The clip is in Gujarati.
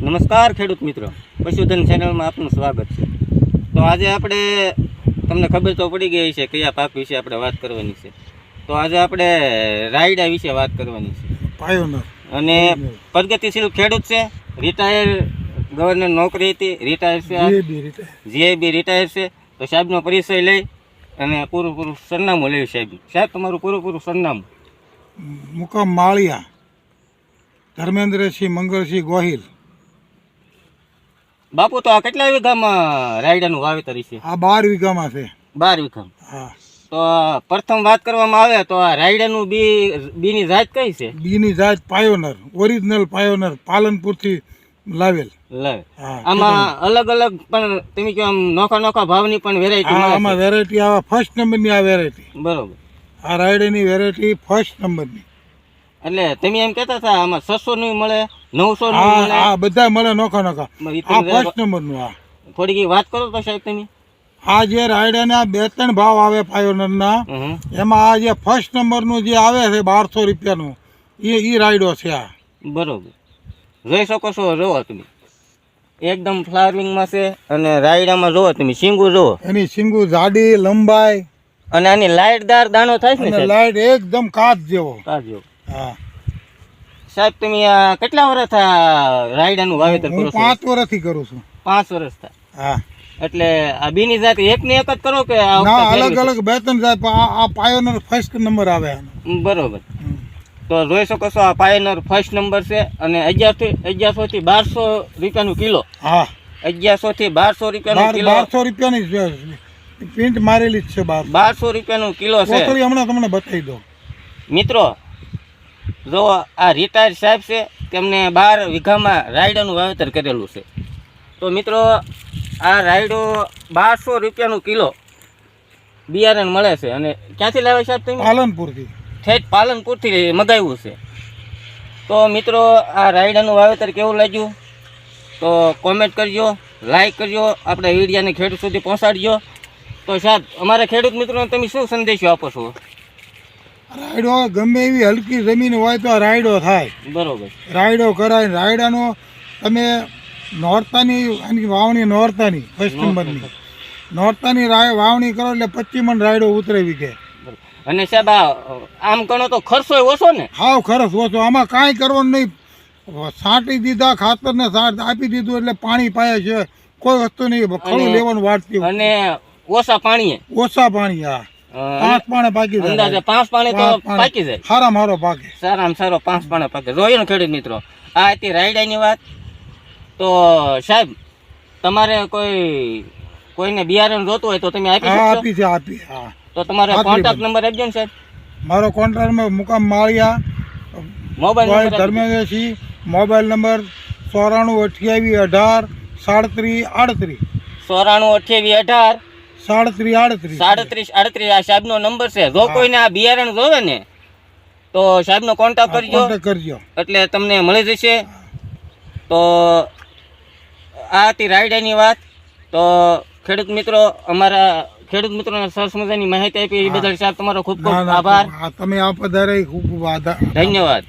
નમસ્કાર ખેડૂત મિત્રો. પશુધન ચેનલમાં આપનું સ્વાગત છે. તો આજે આપણે તમને ખબર તો પડી ગઈ છે કયા પાક વિશે આપણે વાત કરવાની છે. તો આજે આપણે રાયડા વિશે વાત કરવાની છે. અને પ્રગતિશીલ ખેડૂત છે. રિટાયર ગવર્નર નોકરી હતી. રિટાયર છે જીઆઈબી રિટાયર છે. તો સાહેબનો પરિચય લઈ અને પૂરું પૂરું સરનામું લઈ સાહેબ. સાહેબ તમારું પૂરું પૂરું સરનામું. મુકામ માળિયા. ધર્મેન્દ્રસિંહ મંગળસિંહ ગોહિલ. બાપુ તો આ કેટલા વીઘામાં રાયડાનું વાવેતર છે? આ બાર વીઘામાં છે. બાર વીઘામાં? હા. તો પ્રથમ વાત કરવામાં આવે તો આ રાયડાનું બી બીની જાત કઈ છે? બીની જાત પાયોનર ઓરિજિનલ પાયોનર પાલનપુરથી લાવેલ. આમાં અલગ અલગ પણ તમે કહો આમ નોખા નોખા ભાવની પણ વેરાયટી આમાં વેરાયટી આવા ફર્સ્ટ નંબરની આ વેરાયટી બરોબર. આ રાયડાની વેરાયટી ફર્સ્ટ નંબરની એટલે તમે એમ કહેતા હતા આમાં છસો નહીં મળે નવસો નું આ મળે. આ બધા મળે નોખા નોખા. આ ફર્સ્ટ નંબરનું આ. થોડીક વાત કરો તો સાહેબ તમે. આ જે રાયડાના બે ત્રણ ભાવ આવે પાયોનરના. એમાં આ જે ફર્સ્ટ નંબરનું જે આવે છે બારસો રૂપિયાનું એ એ રાયડો છે આ. બરોબર. જોઈ શકો છો જોવો તમે. એકદમ ફ્લાવરિંગમાં છે અને રાયડામાં જોવો તમે સિંગુ જોવો. એની સિંગુ જાડી લંબાઈ અને આની લાઇટદાર દાણો થાય છે ને લાઇટ એકદમ કાચ જેવો. કાચ જો હા. સાહેબ તમે કેટલા વર્ષ રાયડાનું વાવેતર કરો પાંચ વર્ષથી કરું છું. પાંચ વર્ષ થાય. હા. એટલે આ બીની જાત એક ને એક જ કરો કે ના અલગ અલગ બે ત્રણ જાત આ પાયોનર ફર્સ્ટ નંબર આવે બરોબર. તો જોઈ શકો છો આ પાયોનર ફર્સ્ટ નંબર છે અને અગિયારથી અગિયારસો થી બારસો રૂપિયાનું કિલો. હા. અગિયારસો થી બારસો રૂપિયાનું કિલો. બારસો રૂપિયાની પ્રિન્ટ મારેલી જ છે બાર. બારસો રૂપિયાનું કિલો છે. હમણાં તમને બતાવી દો મિત્રો જો આ રિટાયર્ડ સાહેબ છે તેમને બાર વીઘામાં રાયડાનું વાવેતર કરેલું છે. તો મિત્રો આ રાયડો બારસો રૂપિયાનું કિલો બિયારણ મળે છે. અને ક્યાંથી લાવે સાહેબ તમે? પાલનપુરથી. ઠેઠ પાલનપુરથી મગાવ્યું છે. તો મિત્રો આ રાયડાનું વાવેતર કેવું લાગ્યું? તો કોમેન્ટ કરજો લાઈક કરજો આપણે વિડીયાને ખેડૂત સુધી પહોંચાડજો. તો સાહેબ અમારા ખેડૂત મિત્રોને તમે શું સંદેશો આપો છો? રાયડો ગમે એવી હલકી જમીન હોય તો રાયડો થાય. બરોબર. રાયડો કરાય રાયડાનો તમે નોરતાની આની વાવણી નોરતાની ફર્સ્ટ નંબરની નોરતાની રાય વાવણી કરો એટલે મણ રાયડો ઉતરે વીઘે. અને સાહેબ આમ ગણો તો ખર્ચો ઓછો ને? હાવ ખરસ ઓછો. આમાં કાંઈ કરવાનું નહીં. છાંટી દીધા ખાતરને સાટ આપી દીધું એટલે પાણી પાયા છે. કોઈ વસ્તુ નહીં. ખડું લેવાનું વાટતી અને ઓછા પાણીએ? ઓછા પાણી હા. પાંચ પાણે પાકી જાય. અંદાજે પાંચ પાણી તો પાકી જાય. સારામાં મારો પાકે. સારામાં સારો પાંચ પાણે પાકે. જોયું ખેડૂત મિત્રો. આ હતી રાયડાની વાત. તો સાહેબ તમારે કોઈ કોઈને બિયારણ જોતું હોય તો તમે આપી શકો આપી છે આપી હા. તો તમારો કોન્ટેક્ટ નંબર આપજો ને સાહેબ. મારો કોન્ટ્રાક્ટમાં મુકામ Maliya mobile number. Dharmendrasinh mobile number ચોરાણું અઠ્યાવીસ અઢાર સાડત્રીસ આડત્રીસ. ચોરાણું અઠ્યાવીસ અઢાર સાડત્રીસ આડત્રીસ. સાડત્રીસ આડત્રીસ આ સાહેબનો નંબર છે. જો કોઈને આ બિયારણ જોવે ને તો સાહેબનો કોન્ટેક્ટ કરજો. કરજો. એટલે તમને મળી જશે. તો આ હતી રાયડાની વાત. તો ખેડૂત મિત્રો અમારા ખેડૂત મિત્રોને સરસ મજાની માહિતી આપી. એ બદલ સાહેબ તમારો ખૂબ ખૂબ આભાર. તમે આ પધારે ખૂબ ખૂબ આભાર ધન્યવાદ.